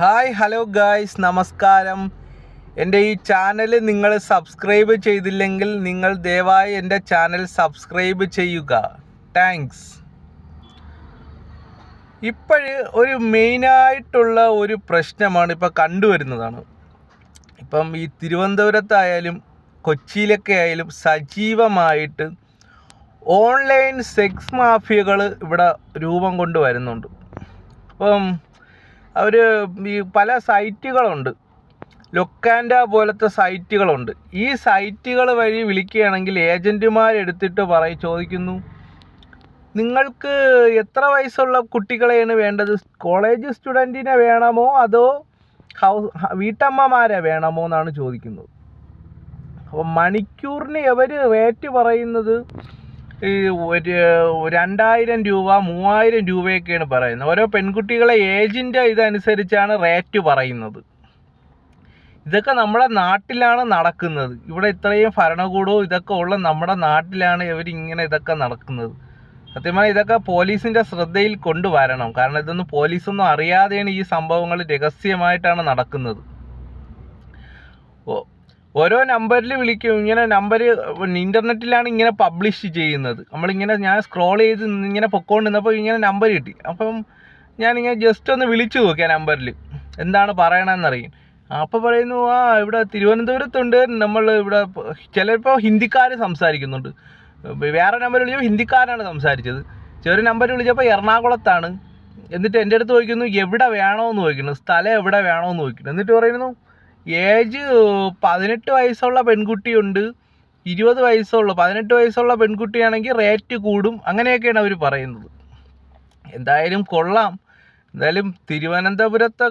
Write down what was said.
Hi hello guys നമസ്കാരം. എന്റെ ഈ ചാനൽ നിങ്ങൾ സബ്സ്ക്രൈബ് ചെയ്തില്ലെങ്കിൽ നിങ്ങൾ ദയവായി എന്റെ ചാനൽ സബ്സ്ക്രൈബ് ചെയ്യുക. താങ്ക്സ് ഇപ്പോഴ് ഒരു മെയിനായിട്ടുള്ള ഒരു പ്രശ്നമാണ് ഇപ്പോൾ കണ്ടുവരുന്നതാണ്. ഇപ്പം ഈ തിരുവനന്തപുരത്തായാലും കൊച്ചിയിലൊക്കെ ആയാലും സജീവമായിട്ട് ഓൺലൈൻ സെക്സ് മാഫിയകൾ ഇവിടെ രൂപം കൊണ്ടുവരുന്നുണ്ട്. അപ്പം അവർ ഈ പല സൈറ്റുകളുണ്ട്. ലൊക്കാൻഡ പോലത്തെ സൈറ്റുകളുണ്ട്. ഈ സൈറ്റുകൾ വഴി വിളിക്കുകയാണെങ്കിൽ ഏജന്റുമാരെടുത്തിട്ട് പറയും ചോദിക്കുന്നു നിങ്ങൾക്ക് എത്ര വയസ്സുള്ള കുട്ടികളെയാണ് വേണ്ടത്? കോളേജ് സ്റ്റുഡന്റിനെ വേണമോ? അതോ ഹൗസ് വീട്ടമ്മമാരെ വേണമോ? എന്നാണ് ചോദിക്കുന്നത്. അപ്പോൾ മണിക്കൂറിന് അവർ റേറ്റ് പറയുന്നത് ഈ ഒരു രണ്ടായിരം രൂപ മൂവായിരം രൂപയൊക്കെയാണ് പറയുന്നത്. ഓരോ പെൺകുട്ടികളെ ഏജിന്റെ ഇതനുസരിച്ചാണ് റേറ്റ് പറയുന്നത്. ഇതൊക്കെ നമ്മുടെ നാട്ടിലാണ് നടക്കുന്നത്. ഇവിടെ ഇത്രയും ഭരണകൂടവും ഇതൊക്കെ ഉള്ള നമ്മുടെ നാട്ടിലാണ് ഇവരിങ്ങനെ ഇതൊക്കെ നടക്കുന്നത്. സത്യമായി ഇതൊക്കെ പോലീസിന്റെ ശ്രദ്ധയിൽ കൊണ്ടുവരണം. കാരണം ഇതൊന്നും പോലീസൊന്നും അറിയാതെയാണ് ഈ സംഭവങ്ങൾ രഹസ്യമായിട്ടാണ് നടക്കുന്നത്. ഓ ഓരോ നമ്പറിൽ വിളിക്കും. ഇങ്ങനെ നമ്പർ ഇന്റർനെറ്റിലാണ് ഇങ്ങനെ പബ്ലിഷ് ചെയ്യുന്നത്. നമ്മളിങ്ങനെ ഞാൻ സ്ക്രോൾ ചെയ്ത് ഇങ്ങനെ പൊക്കോണ്ടിരുന്നപ്പോൾ ഇങ്ങനെ നമ്പർ കിട്ടി. അപ്പം ഞാനിങ്ങനെ ജസ്റ്റ് ഒന്ന് വിളിച്ചു നോക്കി ആ നമ്പറിൽ എന്താണ് പറയണമെന്നറിയും അപ്പോൾ പറയുന്നു ആ ഇവിടെ തിരുവനന്തപുരത്തുണ്ട്. നമ്മൾ ഇവിടെ ചിലപ്പോൾ ഹിന്ദിക്കാർ സംസാരിക്കുന്നുണ്ട്. വേറെ നമ്പർ വിളിച്ചപ്പോൾ ഹിന്ദിക്കാരാണ് സംസാരിച്ചത്. ചെറിയ നമ്പർ വിളിച്ചപ്പോൾ എറണാകുളത്താണ്. എന്നിട്ട് എന്റെ അടുത്ത് ചോദിക്കുന്നു എവിടെ എന്ന് ചോദിക്കുന്നു? സ്ഥലം എവിടെ എന്ന് ചോദിക്കുന്നു? എന്നിട്ട് പറയുന്നു ഏജ് പതിനെട്ട് വയസ്സുള്ള പെൺകുട്ടിയുണ്ട് ഇരുപത് വയസ്സുള്ള. പതിനെട്ട് വയസ്സുള്ള പെൺകുട്ടിയാണെങ്കിൽ റേറ്റ് കൂടും. അങ്ങനെയൊക്കെയാണ് അവർ പറയുന്നത്. എന്തായാലും കൊള്ളാം. എന്തായാലും തിരുവനന്തപുരത്തെ